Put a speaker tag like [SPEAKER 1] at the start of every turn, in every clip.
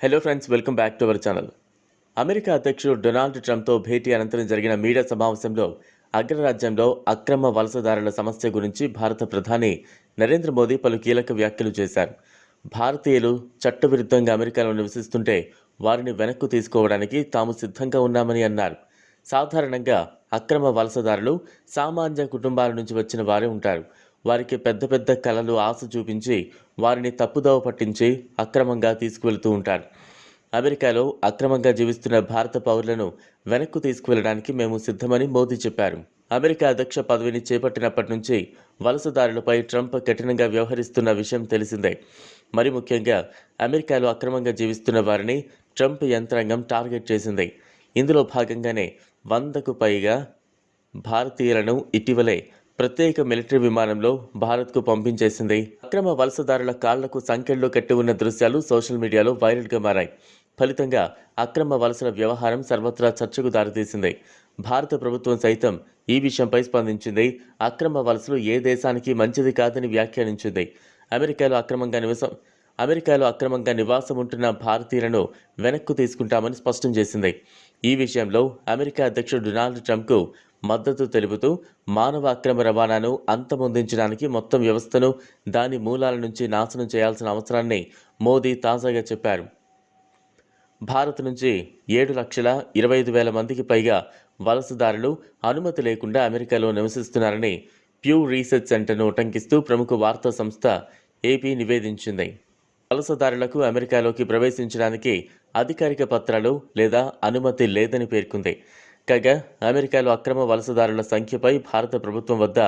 [SPEAKER 1] Hello friends welcome back to our channel America అధ్యక్షుడు Donald ట్రంప్తో భేటీ అనంతరం జరిగిన మీడియా సమావేశంలో అగ్రరాజ్యంలో అక్రమ వలసదారుల సమస్య గురించి భారత ప్రధాని నరేంద్ర మోదీ పలు కీలక వ్యాఖ్యలు చేశారు. భారతీయులు చట్టవిరుద్ధంగా అమెరికాలో నివసిస్తుంటే వారిని వెనక్కు తీసుకోవడానికి తాము సిద్ధంగా ఉన్నామని అన్నారు. సాధారణంగా అక్రమ వలసదారులు సామాన్య కుటుంబాల నుంచి వచ్చిన వారే ఉంటారు. వారికి పెద్ద పెద్ద కళలు ఆశ చూపించి వారిని తప్పుదోవ పట్టించి అక్రమంగా తీసుకువెళ్తూ ఉంటారు. అమెరికాలో అక్రమంగా జీవిస్తున్న భారత పౌరులను వెనక్కు తీసుకువెళ్ళడానికి మేము సిద్ధమని మోదీ చెప్పారు. అమెరికా అధ్యక్ష పదవిని చేపట్టినప్పటి నుంచి వలసదారులపై ట్రంప్ కఠినంగా వ్యవహరిస్తున్న విషయం తెలిసిందే. మరి ముఖ్యంగా అమెరికాలో అక్రమంగా జీవిస్తున్న వారిని ట్రంప్ యంత్రాంగం టార్గెట్ చేసింది. ఇందులో భాగంగానే వందకు పైగా భారతీయులను ఇటీవలే ప్రత్యేక మిలిటరీ విమానంలో భారత్కు పంపించేసింది. అక్రమ వలసదారుల కాళ్ళకు సంఖ్యల్లో కట్టి ఉన్న దృశ్యాలు సోషల్ మీడియాలో వైరల్గా మారాయి. ఫలితంగా అక్రమ వలసల వ్యవహారం సర్వత్రా చర్చకు దారితీసింది. భారత ప్రభుత్వం సైతం ఈ విషయంపై స్పందించింది. అక్రమ వలసలు ఏ దేశానికి మంచిది కాదని వ్యాఖ్యానించింది. అమెరికాలో అక్రమంగా నివసం అమెరికాలో అక్రమంగా నివాసం ఉంటున్న భారతీయులను వెనక్కు తీసుకుంటామని స్పష్టం చేసింది. ఈ విషయంలో అమెరికా అధ్యక్షుడు డొనాల్డ్ ట్రంప్కు మద్దతు తెలుపుతూ మానవ అక్రమ రవాణాను అంతమొందించడానికి మొత్తం వ్యవస్థను దాని మూలాల నుంచి నాశనం చేయాల్సిన అవసరాన్ని మోదీ తాజాగా చెప్పారు. భారత్ నుంచి ఏడు లక్షల ఇరవై ఐదు వేల మందికి పైగా వలసదారులు అనుమతి లేకుండా అమెరికాలో నివసిస్తున్నారని ప్యూ రీసెర్చ్ సెంటర్ను ఉటంకిస్తూ ప్రముఖ వార్తా సంస్థ ఏపీ నివేదించింది. వలసదారులకు అమెరికాలోకి ప్రవేశించడానికి అధికారిక పత్రాలు లేదా అనుమతి లేదని పేర్కొంది. కాగా అమెరికాలో అక్రమ వలసదారుల సంఖ్యపై భారత ప్రభుత్వం వద్ద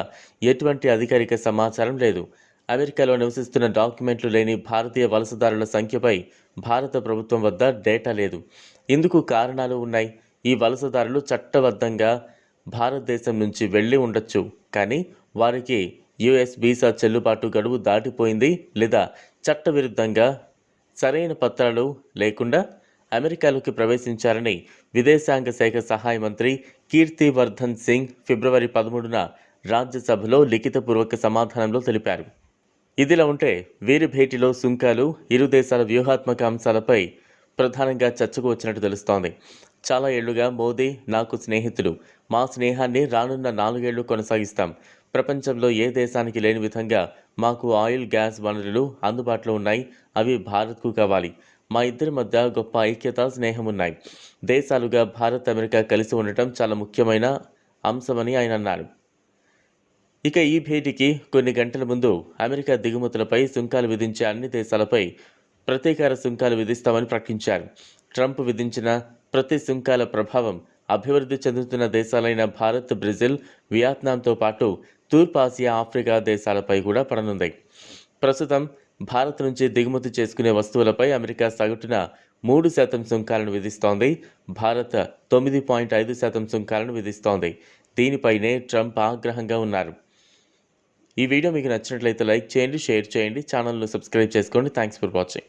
[SPEAKER 1] ఎటువంటి అధికారిక సమాచారం లేదు. అమెరికాలో నివసిస్తున్న డాక్యుమెంట్లు లేని భారతీయ వలసదారుల సంఖ్యపై భారత ప్రభుత్వం వద్ద డేటా లేదు. ఇందుకు కారణాలు ఉన్నాయి. ఈ వలసదారులు చట్టబద్ధంగా భారతదేశం నుంచి వెళ్ళి ఉండొచ్చు. కానీ వారికి యుఎస్ వీసా చెల్లుబాటు గడువు దాటిపోయింది లేదా చట్టవిరుద్ధంగా సరైన పత్రాలు లేకుండా అమెరికాలోకి ప్రవేశించారని విదేశాంగ శాఖ సహాయ మంత్రి కీర్తివర్ధన్ సింగ్ ఫిబ్రవరి పదమూడున రాజ్యసభలో లిఖితపూర్వక సమాధానంలో తెలిపారు. ఇదిలా ఉంటే వీరి భేటీలో సుంకాలు ఇరు దేశాల వ్యూహాత్మక అంశాలపై ప్రధానంగా చర్చకు వచ్చినట్టు తెలుస్తోంది. చాలా ఏళ్ళుగా మోదీ నాకు స్నేహితులు మా స్నేహాన్ని రానున్న నాలుగేళ్ళు కొనసాగిస్తాం. ప్రపంచంలో ఏ దేశానికి లేని విధంగా మాకు ఆయిల్ గ్యాస్ వనరులు అందుబాటులో ఉన్నాయి. అవి భారత్కు కావాలి. మా ఇద్దరి మధ్య గొప్ప ఐక్యత స్నేహం ఉన్నాయి. దేశాలుగా భారత్ అమెరికా కలిసి ఉండటం చాలా ముఖ్యమైన అంశమని ఆయన అన్నారు. ఇక ఈ భేటీకి కొన్ని గంటల ముందు అమెరికా దిగుమతులపై సుంకాలు విధించే అన్ని దేశాలపై ప్రతీకార సుంకాలు విధిస్తామని ప్రకటించారు. ట్రంప్ విధించిన ప్రతి సుంకాల ప్రభావం అభివృద్ధి చెందుతున్న దేశాలైన భారత్ బ్రెజిల్ వియత్నాంతో పాటు తూర్పు ఆసియా ఆఫ్రికా దేశాలపై కూడా పడనుంది. ప్రస్తుతం భారత్ నుంచి దిగుమతి చేసుకునే వస్తువులపై అమెరికా సగటున మూడు శాతం సుంకాలను విధిస్తోంది. భారత్ తొమ్మిది పాయింట్ ఐదు శాతం సుంకాలను విధిస్తోంది. దీనిపైనే ట్రంప్ ఆగ్రహంగా ఉన్నారు. ఈ వీడియో మీకు నచ్చినట్లయితే లైక్ చేయండి షేర్ చేయండి ఛానల్ను సబ్స్క్రైబ్ చేసుకోండి. Thanks for watching.